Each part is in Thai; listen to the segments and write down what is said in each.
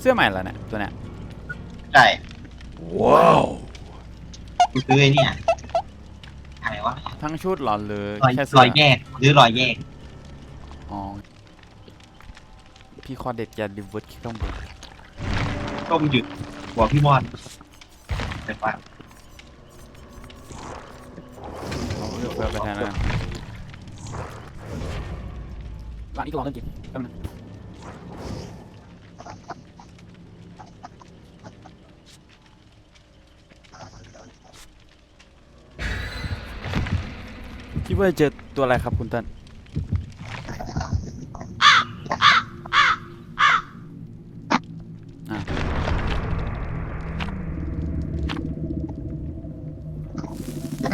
เสื้อใหม่แล้วเนี่ยตัวเนี้ยใช่ว้าวกูซื้อไอ้เนี่ยอะไรวะทั้งชุดเหรอหรือรอยแค่รเสื้อยแยกหรือรอยแยกอ๋อพี่คอเด็ดอย่าดิวเวิร์ดคลิกข้างบนต้มหยุดหัวพี่มอนไปฟังเอาเลือกเพื่อไปแทนแล้วร้านนี้ก็ลองเล่นจริงแป๊บนึง คิดว่าจะเจอตัวอะไรครับคุณต้น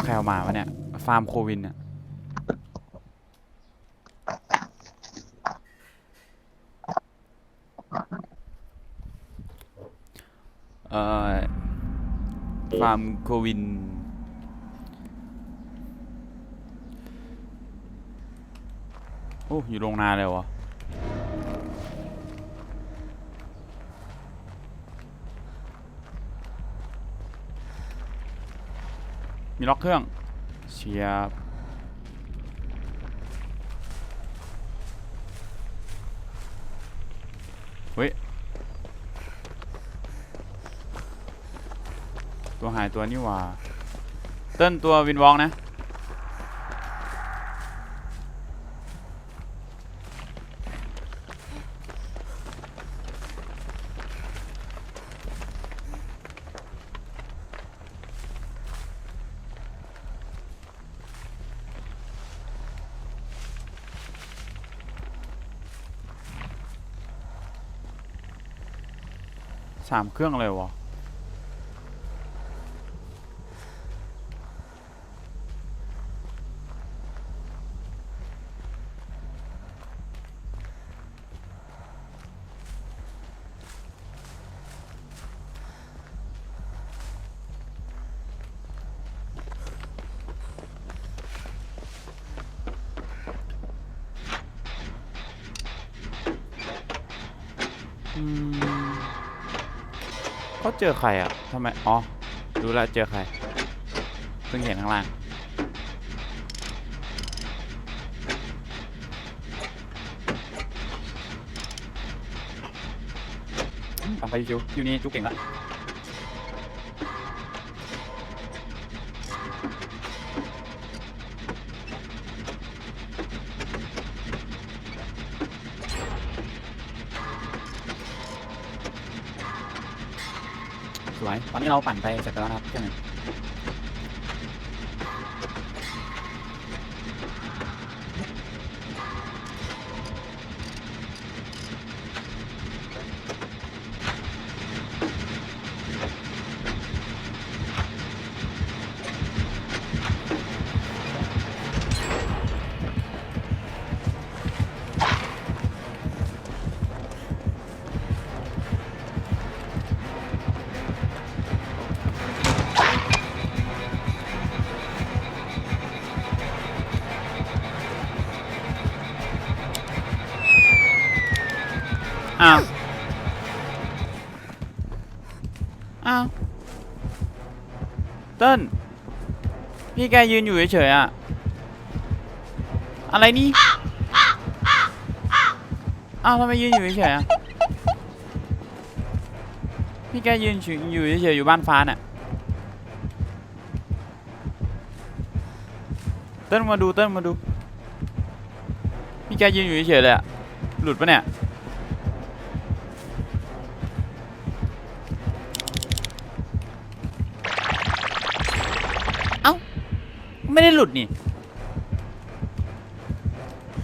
ใครเอามาวะเนี่ย ฟาร์มโควินเนี่ยเอ่อฟาร์มโควิน โอ้อยู่โรงนาเลยวะมีล็อกเครื่องเชียบเฮ้ย ตัวหายตัวนี่ว่า เต้นตัววินวองนะ สามเครื่องเลยวะ จอใครอะทำไม อ๋อ รู้แล้วเจอใครเพิ่งเห็นข้างล่างฟังไปจูอยู่นี่จุกเก่งละ วยตอนนี้เราปั่นไปเสร็จแล้วนะครับเครื่องหนึง พี่แกยืนอยู่เฉยๆอะอะไรนี่ อ้าวทำไมยืนอยู่เฉยๆอะพี่แกยืนอยู่เฉยๆอยู่บ้านฟ้าน่ะ เติ้ลมาดูเติ้ลมาดู พี่แกยืนอยู่เฉยๆเลยอะหลุดปะเนี่ย ไม่ได้หลุดนี่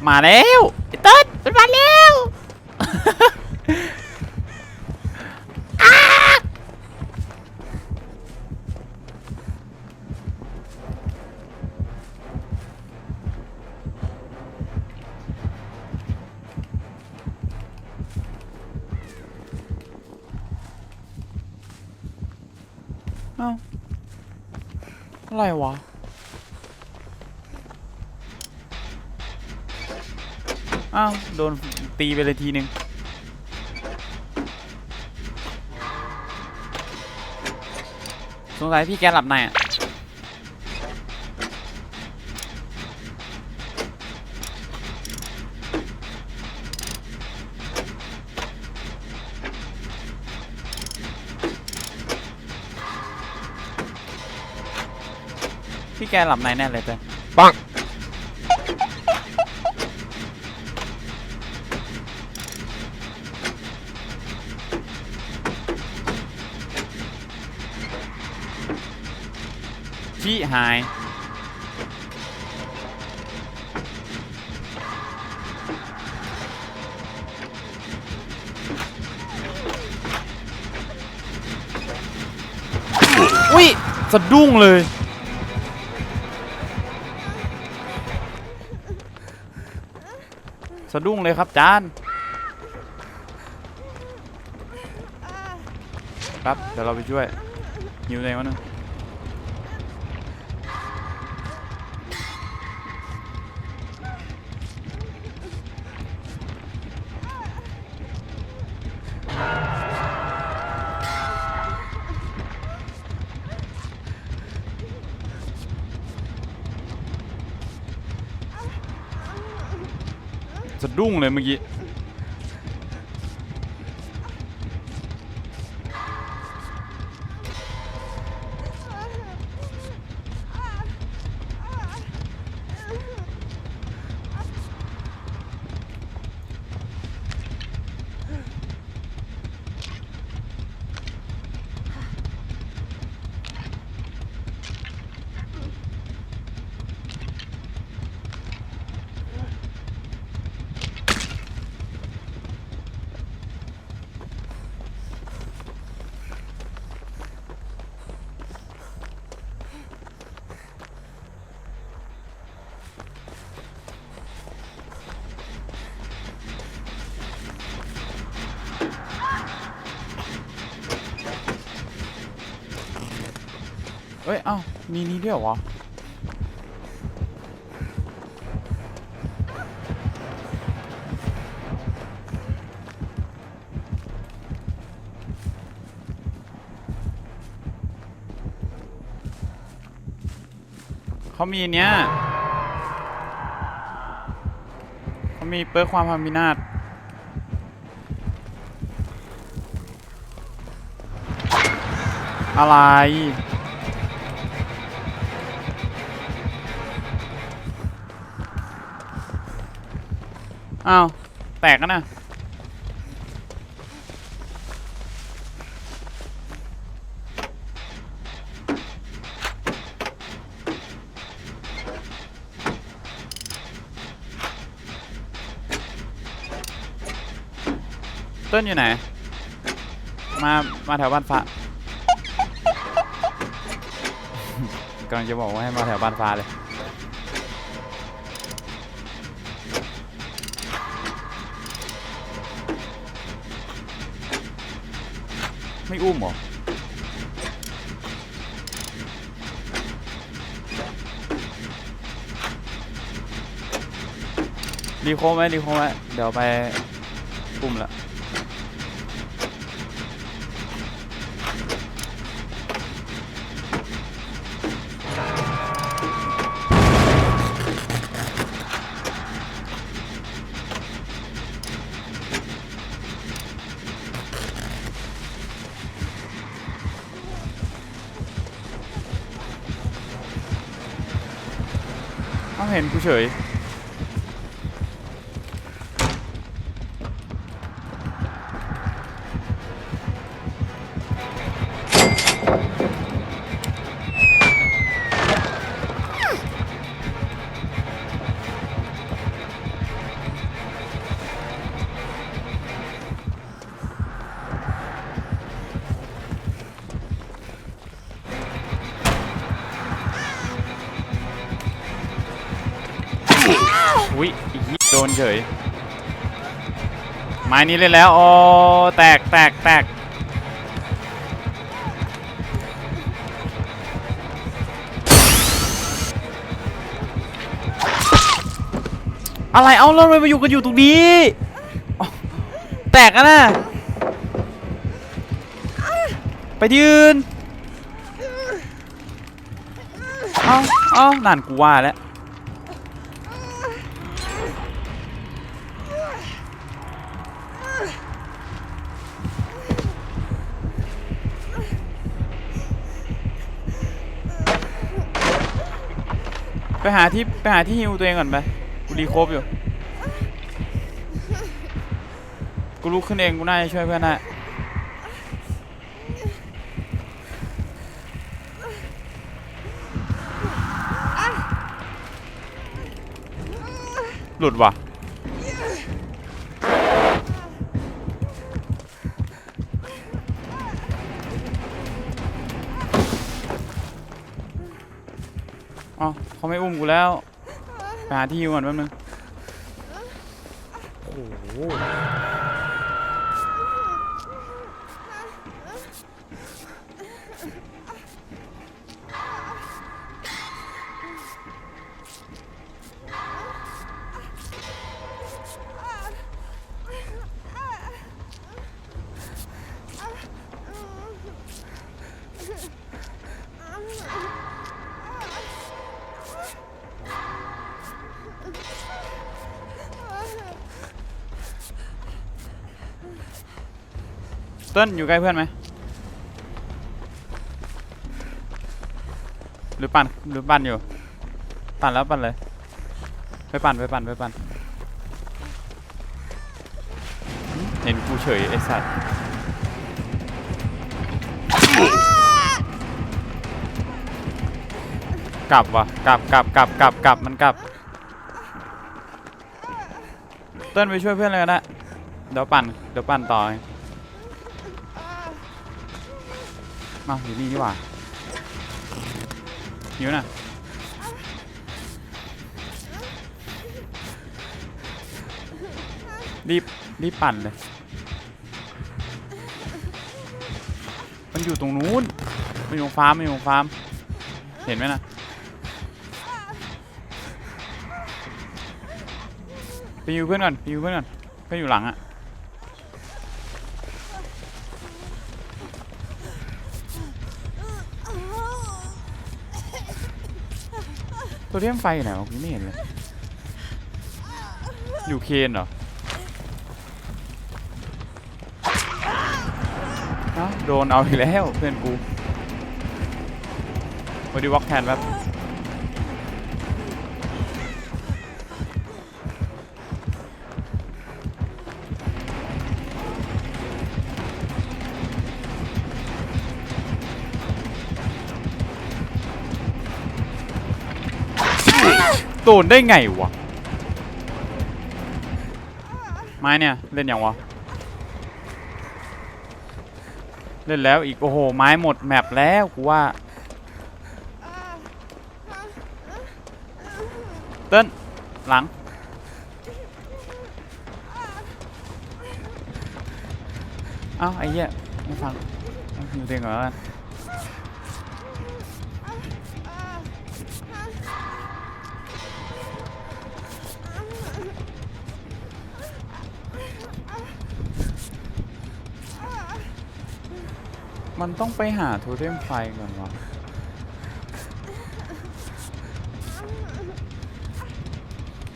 มาแล้วไอ้เต้นมันมาแล้วอ้าเอ้าอะไรวะ้าวโดนตีไปเลยทีหนึ่งสงสัยพี่แกหลับในอะพี่แกหลับในแน่เลยเต้ปัง หาย อุ้ยสะดุ้งเลย สะดุ้งเลยครับจานครับ เดี๋ยวเราไปช่วยหิวเองวะนึง ดุ้งเลยเมื่อกี้ อ้ย เอ้า มีนี้ด้วยเหรอวะเขามีเนี้ยเขามีเปิร์กความพามินาศอะไร อ้าว แตกกันนะเต้นอยู่ไหน มา มาแถวบ้านฟ้ากำลังจะบอกว่าให้มาแถวบ้านฟ้าเลย ไม่อุ้มหรอรีโคไหมรีโคไหมเดี๋ยวไปอุ้มละ เขาเห็นกูเฉย เฉยไม้นี้เล่นแล้วโอ้แตกแตกแตกอะไรเอาเราไปอยู่กันอยู่ตรงนี้ แตกอะนะไปที่อื่นเอาเอานั่นกูว่าแล้ว หาที่ไปหาที่ฮิวตัวเองก่อนไปกูรีโคบอยู่ กูลุกขึ้นเองกูน่าจะช่วยเพื่อนได้หลุดว่ะ เขาไม่อุ้มกูแล้วไปหาที่อยู่ก่อนแป๊บนึง เต้นอยู่ใกล้เพื่อนไหมหรือปั่นหรือปั่นอยู่ ปั่นแล้วปั่นเลย ไปปั่นไปปั่นไปปั่นเห็นกูเฉยไอสัตว์กลับวะกลับกลับกลับกลับกลับมันกลับ เต้นไปช่วยเพื่อนเลยก็ได้เดี๋ยวปั่นเดี๋ยวปั่นต่อเอง มาอยู่นี่ดีกว่าหิวน่ะรีบรีบปั่นเลย มันอยู่ตรงนู้นมันอยู่ตรงฟาร์มมันอยู่ตรงฟาร์ม เห็นไหมนะไปอยู่เพื่อนก่อนไปอยู่เพื่อนก่อนเพื่อนอยู่หลังอะ เทียมไฟไหนวะกูไม่เห็นเลย อยู่เคนเหรอเอ้าโดนเอาอีกแล้วเพื่อนกูมาดีวอล์กแทนแบบ โดนได้ไงวะไม้เนี่ย เล่นอย่างวะ เล่นแล้วอีก โอ้โห ไม้หมดแมปแล้วกูว่า เต้น หลัง เอ้าไอ้เหี้ยไม่ฟังอยู่เตียงก่อน มันต้องไปหาโทเทมไฟก่อนวะ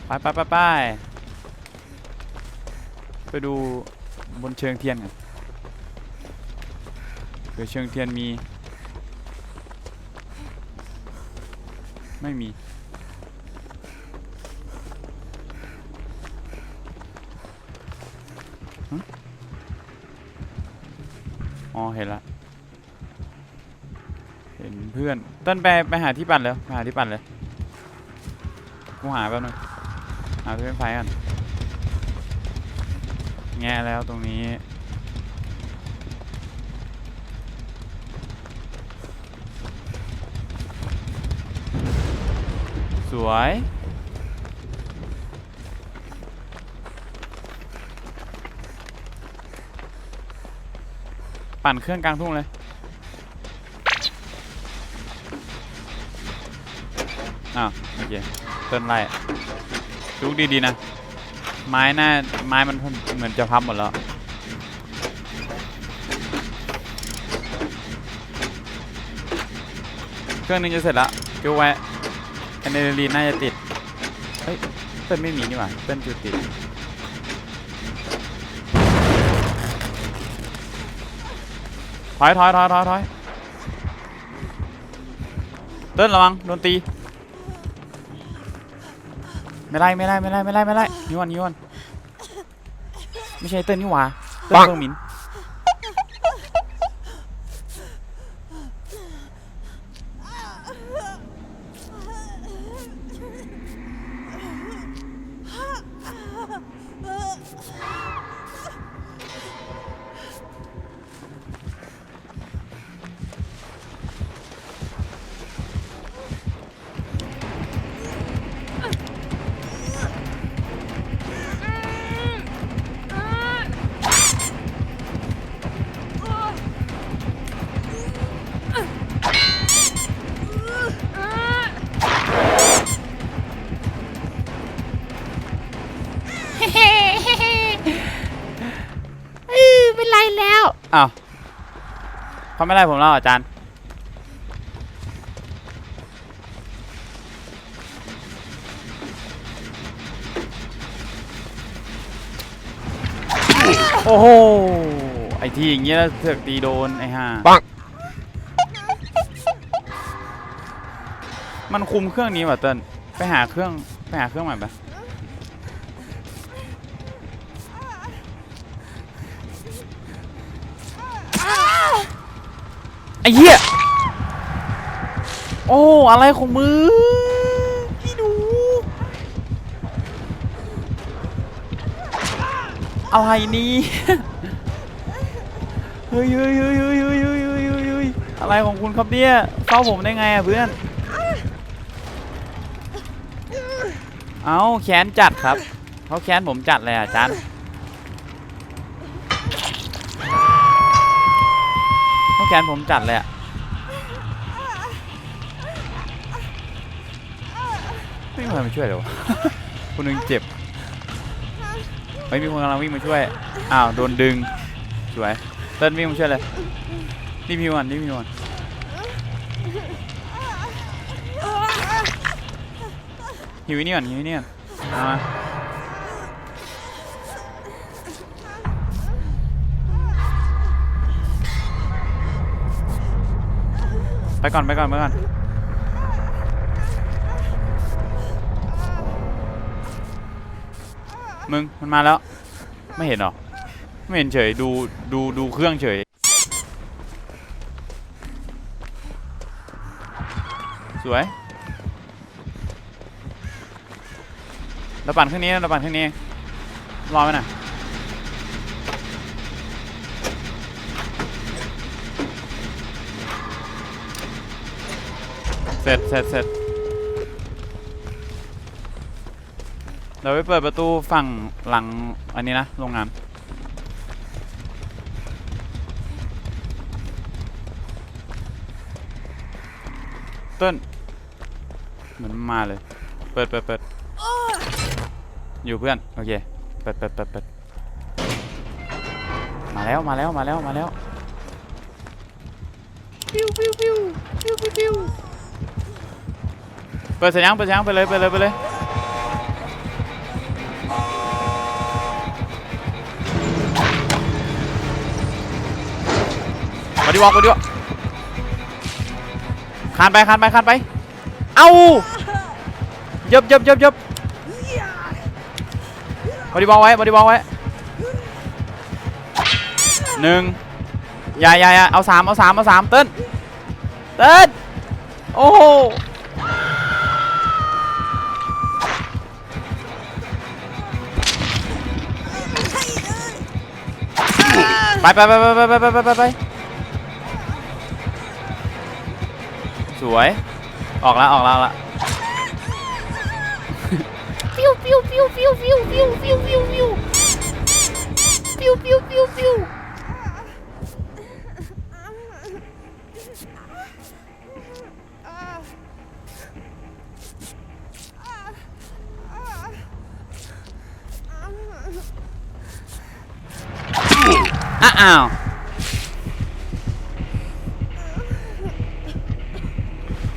ไปไปไปไปไปดูบนเชิงเทียนกันเผื่อเชิงเทียนมี ไม่มีอ๋อเห็นละ เพื่อนต้นไปไปหาที่ปั่นเลยไปหาที่ปั่นเลยกูหาแป๊บนึงหาเพื่อนไฟกันแง่แล้วตรงนี้สวยปั่นเครื่องกลางทุ่งเลย อ้าวโอเคต้นไร่ดูดีๆนะ ไม้หน้าไม้มันเหมือนจะพับหมดแล้วเครื่องนึงจะเสร็จละจุกไว้อะดรีนาลีนน่าจะติด เฮ้ยเต้นไม่มีนี่หว่าเต้นจุดติดถอยถอยถอยถอยถอยเต้นระวังโดนตี ไม่ไล่ไม่ไล่ไม่ไล่ไม่ไล่ไม่ไล่นิวันนิวันไม่ใช่เต้นนี่หว่าเต้นปังเพิ่งหมินเอ เขาไม่ไล่ผมแล้วเหรออาจารย์ โอ้โห ไอที่อย่างเงี้ยแล้วเสือกตีโดน ไอ้ห่าปังมันคุมเครื่องนี้ว่ะเติ้ลไปหาเครื่อง ไปหาเครื่องใหม่ปะ ไอ้เหี้ย โอ้ อะไรของมือพี่หนูอะไรนี่ เฮ้ยเฮ้ยเฮ้ยเฮ้ยเฮ้ยเฮ้ยเฮ้ยเฮ้ยอะไรของคุณครับเนี่ยเฝ้าผมได้ไงอะเพื่อน เอาแค้นจัดครับเขาแค้นผมจัดเลยอะอาจา รย์เขาแคนผมจัดเลยอะไม่มีใครมาช่วยเลยวะ คนหนึงเจ็บเฮ้ยมีคนกำลังวิ่งมาช่วย อ้าวโดนดึง สวยเต้นวิ่งมาช่วยเลยรีบพิวก่อนรีบพิวก่อนหิวไอ้นี่ก่อนหิวไอ้นี่ก่อนเอามา ไปก่อนไปก่อนไปก่อนมึงมันมาแล้ว ไม่เห็นหรอ ไม่เห็นเฉยดูดูดูเครื่องเฉยสวยเราปั่นเครื่องนี้เราปั่นเครื่องนี้รอไว้หน่อ เสร็จเสร็จเสร็จเดี๋ยวไปเปิดประตูฝั่งหลังอันนี้นะโรงงานเต้นเหมือนมาเลย เปิดเปิดเปิดอยู่เพื่อน โอเค เปิดเปิดเปิดเปิดมาแล้ว มาแล้ว มาแล้ว มาแล้ว ปิ้วปิ้วปิ้วปิ้วปิ้วปิ้ว เปิดเสียงเปิดเสียงไปเลยไปเลยไปเลยมาดิวอกมาดิวอกคานไปคานไปคานไป เอ้าเยับเยับเยับเยับมาดิวอกไว้มาดิวอกไว้หนึ่งอย่าอย่าอย่าเอาสามเอาสามเอาสามเต้นเต้นโอ้โห ไปไปไปไปไปไปไปไปไปสวยออกแล้วออกแล้วละปิ้วปิ้วปิ้วปิ้วปิ้วปิ้วปิ้วปิ้วปิ้วปิ้วปิ้วปิ้ว อ้าว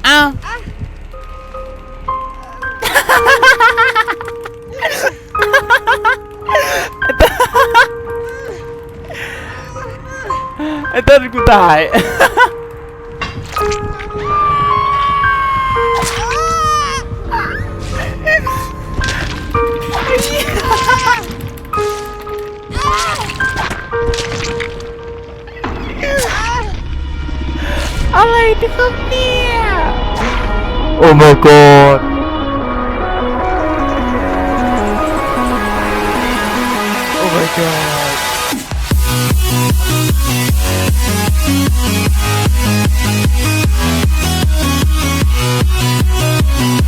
อา้าวไอ้เต้นกูตาย โอ้ my god